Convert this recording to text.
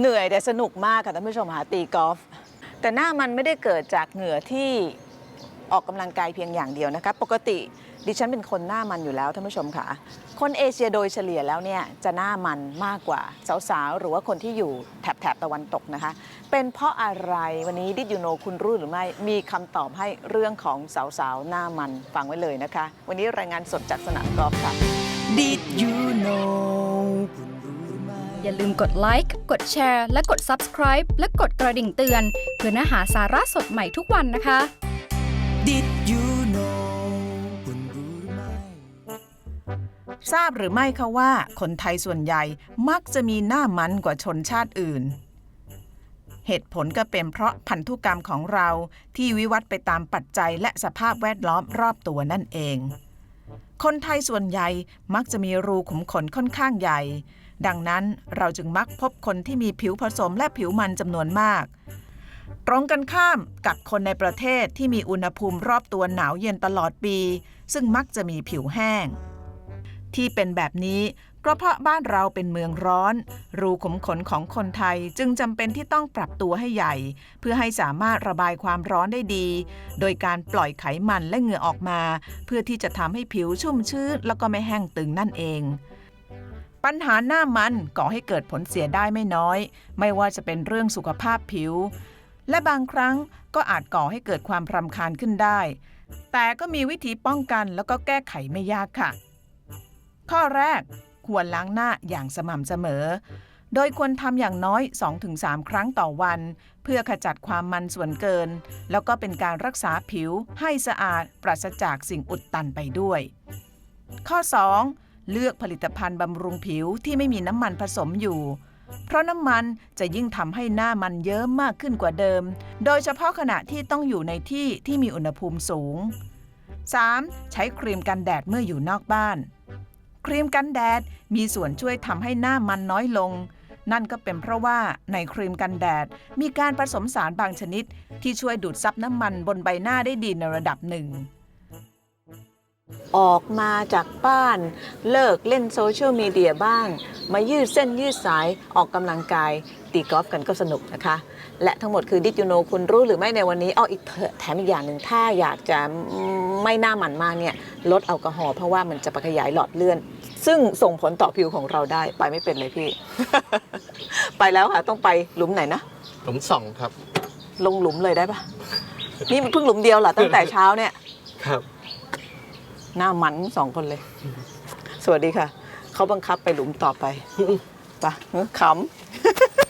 เหนื่อยแต่สนุกมากค่ะท่านผู้ชมหาตีกอล์ฟแต่หน้ามันไม่ได้เกิดจากเหงื่อที่ออกกำลังกายเพียงอย่างเดียวนะคะปกติดิฉันเป็นคนหน้ามันอยู่แล้วท่านผู้ชมค่ะ คนเอเชียโดยเฉลี่ยแล้วเนี่ยจะหน้ามันมากกว่า สาวๆ หรือว่าคนที่อยู่แถบแถบตะวันตกนะคะ เป็นเพราะอะไรวันนี้ดิดยูโนคุณรู้หรือไม่มีคำตอบให้เรื่องของสาวๆ หน้ามันฟังไว้เลยนะคะ วันนี้รายงานสดจากสนามกอล์ฟค่ะ Did you know อย่าลืมกดไลค์ กดแชร์ และกด Subscribe และกดกระดิ่งเตือน เพื่อเนื้อหาสาระสดใหม่ทุกวันนะคะ Did you know คุณรู้หมทราบหรือไม่คะว่า คนไทยส่วนใหญ่มักจะมีหน้ามันกว่าชนชาติอื่น เหตุผลก็เป็นเพราะพันธุกรรมของเราที่วิวัฒน์ไปตามปัจจัยและสภาพแวดล้อมรอบตัวนั่นเอง คนไทยส่วนใหญ่มักจะมีรูขุมขนค่อนข้างใหญ่ ดังนั้นเราจึงมักพบคนที่มีผิวผสมและผิวมันจำนวนมาก ตรงกันข้ามกับคนในประเทศที่มีอุณหภูมิรอบตัวหนาวเย็นตลอดปี ซึ่งมักจะมีผิวแห้ง ที่เป็นแบบนี้ก็เพราะบ้านเราเป็นเมืองร้อน รูขุมขนของคนไทยจึงจำเป็นที่ต้องปรับตัวให้ใหญ่ เพื่อให้สามารถระบายความร้อนได้ดี โดยการปล่อยไขมันและเหงื่อออกมา เพื่อที่จะทำให้ผิวชุ่มชื้นแล้วก็ไม่แห้งตึงนั่นเอง ปัญหาหน้ามันก่อให้เกิดผลเสียได้ไม่น้อย ไม่ว่าจะเป็นเรื่องสุขภาพผิว และบางครั้งก็อาจก่อให้เกิดความรำคาญขึ้นได้ แต่ก็มีวิธีป้องกันแล้วก็แก้ไขไม่ยากค่ะ ข้อแรกควรล้างหน้าอย่างสม่ำเสมอ โดยควรทำอย่างน้อย 2-3 ครั้งต่อวัน เพื่อขจัดความมันส่วนเกิน แล้วก็เป็นการรักษาผิวให้สะอาดปราศจากสิ่งอุดตันไปด้วย ข้อ 2. เลือกผลิตภัณฑ์บำรุงผิวที่ไม่มีน้ำมันผสมอยู่ เพราะน้ำมันจะยิ่งทำให้หน้ามันเยิ้มมากขึ้นกว่าเดิม โดยเฉพาะขณะที่ต้องอยู่ในที่ที่มีอุณหภูมิสูง 3. ใช้ครีมกันแดดเมื่ออยู่นอกบ้าน ครีมกันแดดมีส่วนช่วยทำให้หน้ามันน้อยลง นั่นก็เป็นเพราะว่าในครีมกันแดดมีการผสมสารบางชนิด ที่ช่วยดูดซับน้ำมันบนใบหน้าได้ดีในระดับหนึ่ง ออกมาจากบ้าน เลิกเล่นโซเชียลมีเดียบ้าง มายืดเส้นยืดสายออกกำลังกาย ตีกอล์ฟกันก็สนุกนะคะ และทั้งหมดคือดิจิโนคุณรู้หรือไม่ในวันนี้อ้ออีกเถอะแถมอีกอย่างหนึ่งถ้าอยากจะไม่หน้ามันมากเนี่ยลดแอลกอฮอล์เพราะว่ามันจะไปขยายหลอดเลือดซึ่งส่งผลต่อผิวของเราได้ไปไม่เป็นเลยพี่ ไปแล้วค่ะต้องไปหลุมไหนนะ หลุมสองครับ ลงหลุมเลยได้ปะนี่มันเพิ่งหลุมเดียวเหรอตั้งแต่เช้าเนี่ยครับ หน้ามันสองคนเลย สวัสดีค่ะ เขาบังคับไปหลุมต่อไปปะขำ